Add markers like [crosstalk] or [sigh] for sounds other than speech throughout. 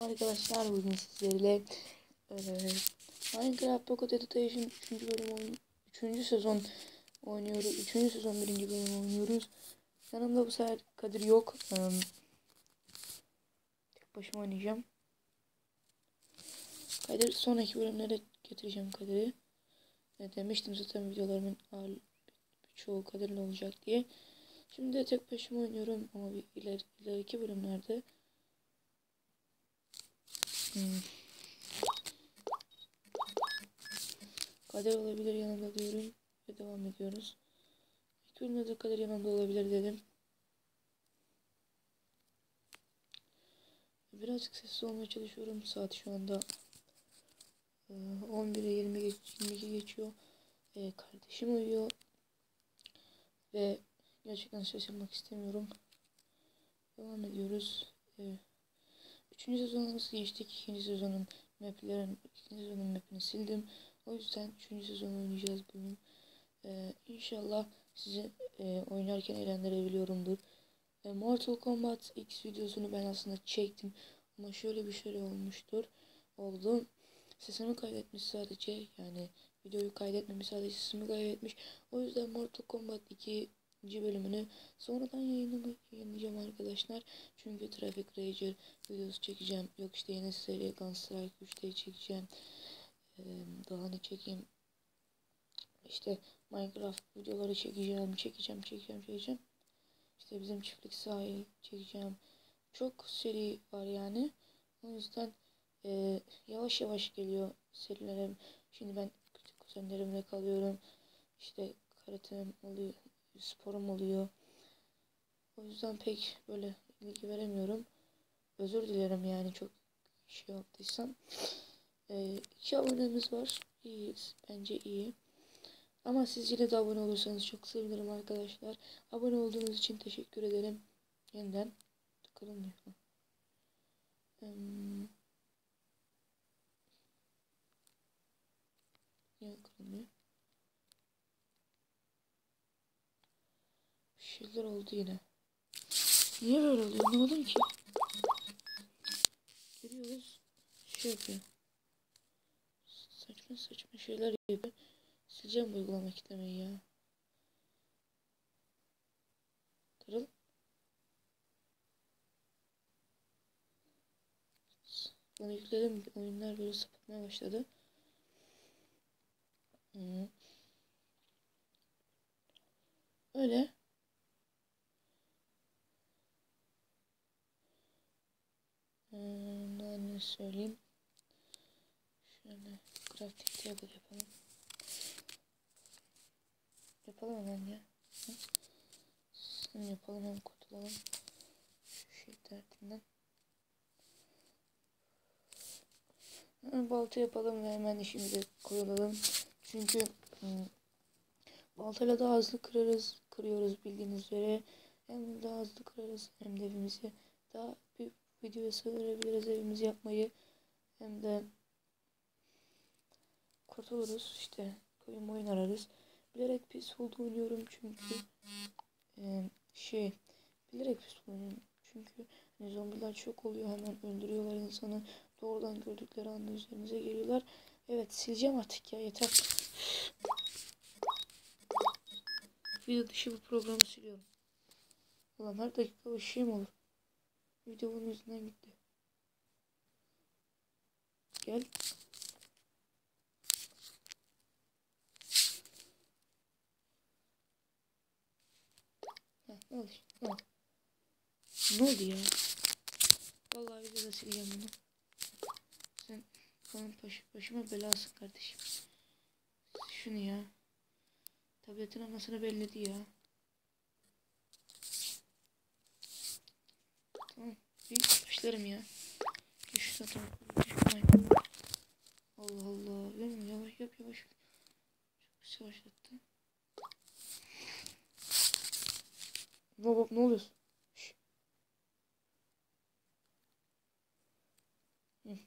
Arkadaşlar bugün sizlerle e, Minecraft Pocket Edition 3. bölüm oyun 3. sezon oynuyoruz. 3. sezon 1. bölüm oynuyoruz. Yanımda bu sefer Kadir yok. E, tek başıma oynayacağım. Kadir sonraki bölümlere getireceğim Kadir'i. E, demiştim zaten videolarımın ağır, birçoğu Kadir'le olacak diye. Şimdi tek başıma oynuyorum ama bir iler, ileriki bölümlerde Hmm. Kader olabilir yanımda diyorum ve devam ediyoruz. İlk bölümde de kader yanımda olabilir dedim. Birazcık sessiz olmaya çalışıyorum. Saat şu anda 11'e 20 geç, 22 geçiyor. Ee, kardeşim uyuyor. Ve gerçekten şaşırmak istemiyorum. Devam ediyoruz. Ee, Üçüncü sezonumuz geçtik. İkinci sezonun maplerin, ikinci sezonun mapini sildim. O yüzden üçüncü sezon oynayacağız bugün. Ee, inşallah sizi e, oynarken eğlendirebiliyorumdur. E, Mortal Kombat X videosunu ben aslında çektim. Ama şöyle bir şey olmuştur. Oldu. Sesimi kaydetmiş sadece. Yani videoyu kaydetmemiş sadece sesimi kaydetmiş. O yüzden Mortal Kombat 2 bölümünü sonradan yayınlayacağım arkadaşlar. Çünkü Traffic Ranger videosu çekeceğim. Yok işte yeni seri Gunstrike 3'te çekeceğim. Daha ne çekeyim. İşte Minecraft videoları çekeceğim. Çekeceğim, çekeceğim, çekeceğim. İşte bizim çiftlik sahil çekeceğim. Çok seri var yani. O yüzden e, yavaş yavaş geliyor serilerim. Şimdi ben küçük kuzenlerimle kalıyorum. İşte karatem oluyor sporum oluyor. O yüzden pek böyle ilgi veremiyorum. Özür dilerim yani çok şey yaptıysam. Ee, iki abonemiz var. İyiyiz. Bence iyi. Ama siz yine de abone olursanız çok sevinirim arkadaşlar. Abone olduğunuz için teşekkür ederim. Yeniden kırılmıyor. Hmm. Niye? Şeyler oldu yine. Niye böyle oluyor anlamadım ki. Giriyoruz. Şey yapıyor. Saçma saçma şeyler yapıyor. Sileceğim bu uygulama kitlemeyi ya. Kırıl. Onu yükledim. Oyunlar böyle sapıtmaya başladı. Hmm. Öyle. Ne söyleyeyim. Şöyle crafting table yapalım. Yapalım hemen ya. Sen yapalım hem kurtulalım. Şu şey derdinden. Balta yapalım ve hemen işimize koyulalım. Çünkü baltayla daha hızlı kırarız, kırıyoruz bildiğiniz üzere. Hem daha hızlı kırarız hem de evimizi daha büyük videoya sığdırabiliriz evimizi yapmayı. Hem de kurtuluruz işte koyun oyun ararız. Bilerek peaceful'da oynuyorum çünkü e, şey bilerek peaceful oynuyorum. Çünkü hani zombiler çok oluyor hemen öldürüyorlar insanı. Doğrudan gördükleri anda üzerinize geliyorlar. Evet sileceğim artık ya yeter. Video dışı bu programı siliyorum. Ulan her dakika bir şey mi olur? Video bunun gitti. Gel. Heh, oldu? Ne oldu? Ne oldu ya? Vallahi videoda sileceğim bunu. Sen benim baş, başıma belasın kardeşim. Şunu ya. Tabletin anasını belledi ya. Tamam. Başlarım ya. Düş zaten. Allah Allah. Mi? Yavaş yap yavaş. Çok yavaşlattı. Ne, bak, ne oluyorsun?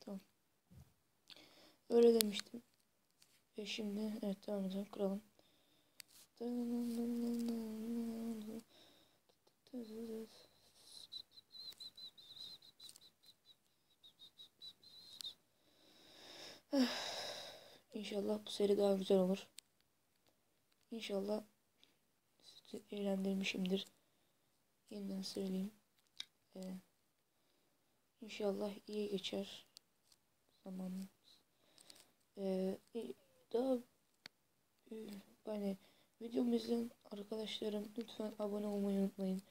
Tamam. Öyle demiştim. Ve şimdi evet devam edelim. Kuralım. [sighs] İnşallah bu seri daha güzel olur. İnşallah sizi eğlendirmişimdir. Yeniden söyleyeyim. Ee, inşallah iyi geçer zamanımız. Ee, daha e, yani videomu izleyen arkadaşlarım lütfen abone olmayı unutmayın.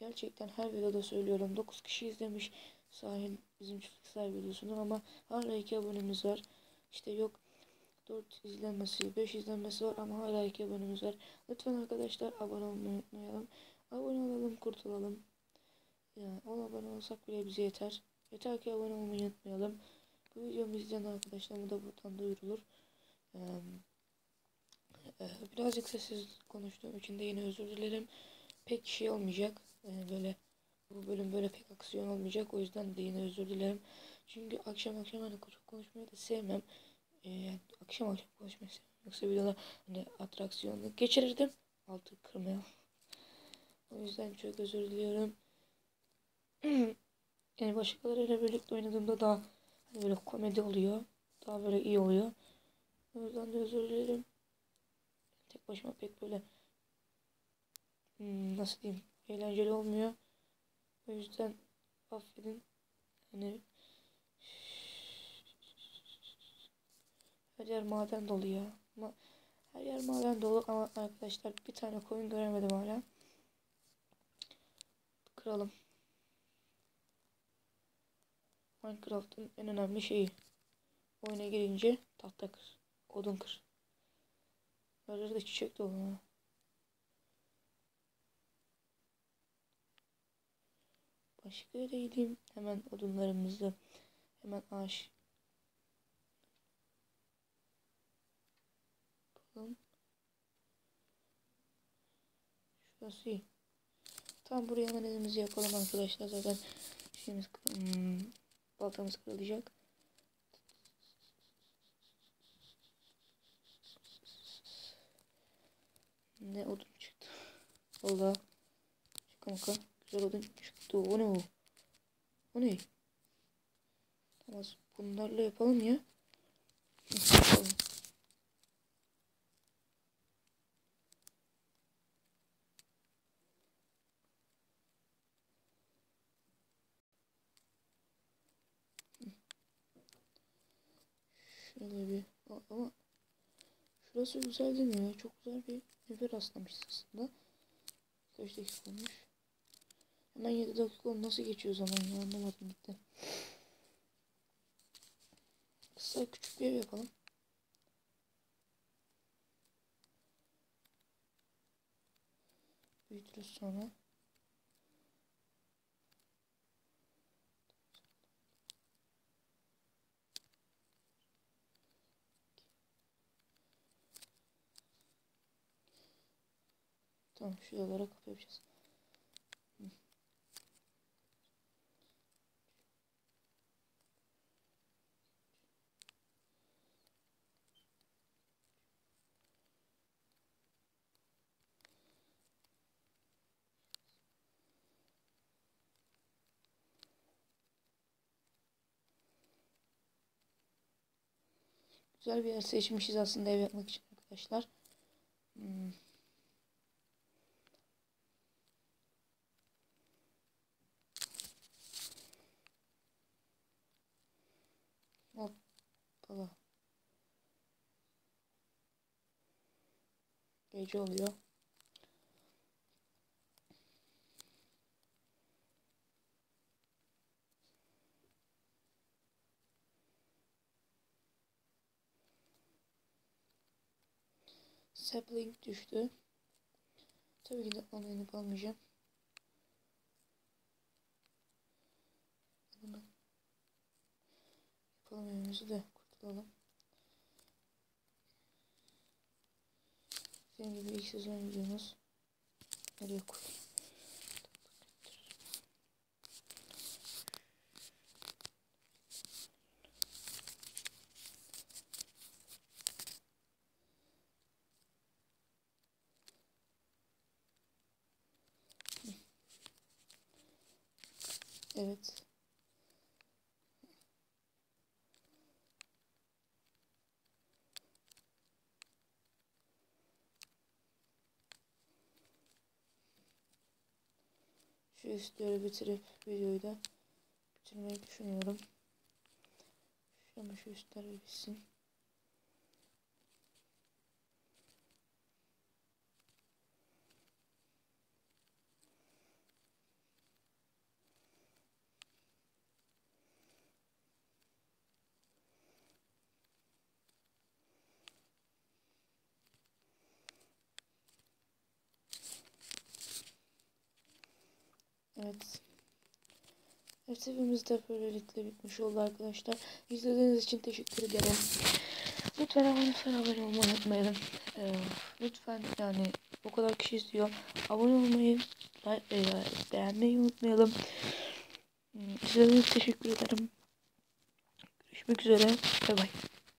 Gerçekten her videoda söylüyorum. 9 kişi izlemiş sahil bizim çiftlik sahibi videosunu ama hala 2 abonemiz var. İşte yok 4 izlenmesi, 5 izlenmesi var ama hala 2 abonemiz var. Lütfen arkadaşlar abone olmayı unutmayalım. Abone olalım, kurtulalım. Yani 10 abone olsak bile bize yeter. Yeter ki abone olmayı unutmayalım. Bu videomu izleyen arkadaşlarıma da buradan duyurulur. Ee, birazcık sessiz konuştuğum için de yine özür dilerim. Pek şey olmayacak. Ee, böyle bu bölüm böyle pek aksiyon olmayacak. O yüzden de yine özür dilerim. Çünkü akşam akşam hani konuşmayı da sevmem. Yani akşam akşam konuşmayı sevmem. Yoksa videoda hani atraksiyonlu geçirirdim. Altı kırmaya. O yüzden çok özür diliyorum. [clears throat] yani başkalarıyla birlikte oynadığımda daha hani böyle komedi oluyor. Daha böyle iyi oluyor. O yüzden de özür dilerim. Tek başıma pek böyle hmm, nasıl diyeyim eğlenceli olmuyor. O yüzden affedin. Hani her yer maden dolu ya. Ma her yer maden dolu ama arkadaşlar bir tane koyun göremedim hala. Kıralım. Minecraft'ın en önemli şeyi. Oyuna girince tahta kır. Odun kır. Her yerde çiçek dolu ha. Başka yere gideyim. Hemen odunlarımızı. Hemen ağaç. Bakalım. Şurası iyi. Tam buraya elimizi yapalım arkadaşlar. Zaten şeyimiz hmm, baltamız kırılacak. Ne odun çıktı. Valla. Şaka maka. Güzel odun çıktı. O ne o? O ne? Tamam bunlarla yapalım ya. Yapalım. Şöyle bir ama şurası güzel değil mi ya? Çok güzel bir nefer rastlamışız aslında. Kaç dakika olmuş? Hemen 7 dakika nasıl geçiyor zaman ya anlamadım gitti. Kısa küçük bir ev yapalım. Büyütürüz sonra. Tamam şuralara kapı yapacağız. Güzel bir yer seçmişiz aslında ev yapmak için arkadaşlar. Hmm. Gece oluyor. Sapling düştü. Tabii ki de onu inip almayacağım. Hemen yapalım evimizi de kurtulalım. Dediğim gibi sezon videomuz nereye koydum? Evet. Şu üstleri bitirip videoyu da bitirmeyi düşünüyorum. Ama şu üstler bitsin. Evet. Evet evimiz de böylelikle bitmiş oldu arkadaşlar. İzlediğiniz için teşekkür ederim. Lütfen abone, lütfen abone olmayı unutmayın. Ee, lütfen yani o kadar kişi izliyor. Abone olmayı, like, e, beğenmeyi unutmayalım. Hmm, İzlediğiniz için teşekkür ederim. Görüşmek üzere. Bay bay.